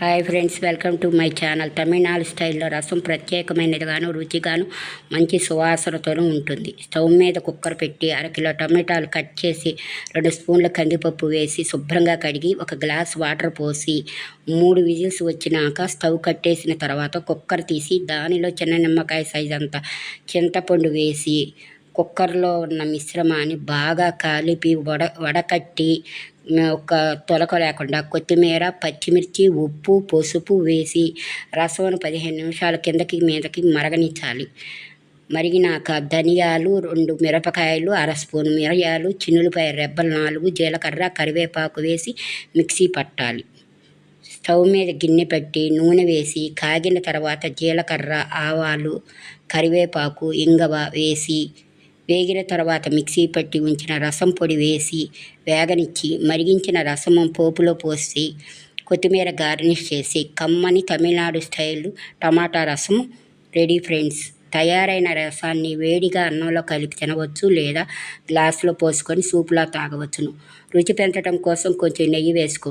Hi friends welcome to my channel Tamil Nadu స్టైల్లో రసం ప్రత్యేకమైనదిగాను రుచిగాను మంచి సువాసనతోనూ ఉంటుంది. స్టవ్ మీద కుక్కర్ పెట్టి అరకిలో టమాటాలు కట్ చేసి రెండు స్పూన్ల కందిపప్పు వేసి శుభ్రంగా కడిగి ఒక గ్లాస్ వాటర్ పోసి మూడు విజిల్స్ వచ్చినాక స్టవ్ కట్టేసిన తర్వాత కుక్కర్ తీసి దానిలో చిన్న నిమ్మకాయ సైజ్ అంత చింతపండు వేసి కుక్కర్లో ఉన్న మిశ్రమాన్ని బాగా కలిపి వడ వడకట్టి ఒక తొలక లేకుండా కొత్తిమీర పచ్చిమిర్చి ఉప్పు పసుపు వేసి రసం పదిహేను నిమిషాల కిందకి మీదకి మరగనిచ్చాలి. మరిగినాక ధనియాలు రెండు మిరపకాయలు అర స్పూన్ మిరియాలు చిన్నులపాయ రెబ్బలు నాలుగు జీలకర్ర కరివేపాకు వేసి మిక్సీ పట్టాలి. స్టవ్ మీద గిన్నె పెట్టి నూనె వేసి కాగిన తర్వాత జీలకర్ర ఆవాలు కరివేపాకు ఇంగవ వేసి వేగిన తర్వాత మిక్సీ పట్టి ఉంచిన రసం పొడి వేసి వేగనిచ్చి మరిగించిన రసము పోపులో పోసి కొత్తిమీర గార్నిష్ చేసి కమ్మని తమిళనాడు స్టైల్ టమాటా రసం రెడీ ఫ్రెండ్స్. తయారైన రసాన్ని వేడిగా అన్నంలో కలిపి తినవచ్చు లేదా గ్లాసులో పోసుకొని సూపులా తాగవచ్చును. రుచి పెంచడం కోసం కొంచెం నెయ్యి వేసుకోవచ్చు.